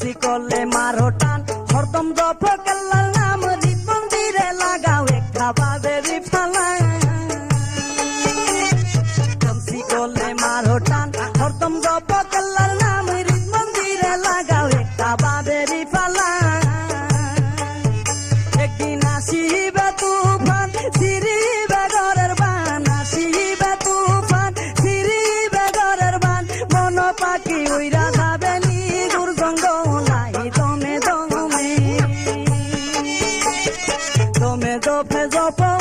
বেশি করলে মারো টান। হরদম দফ কাল্লার নাম রিপন্দিরে লাগাও একটা বাবে রিফালা বেশি করলে মারো টান। হরদম দফ কাল্লার নাম রিপন্দিরে লাগাও একটা বাবে রিফালা একদিন আসি মনে জপে জপ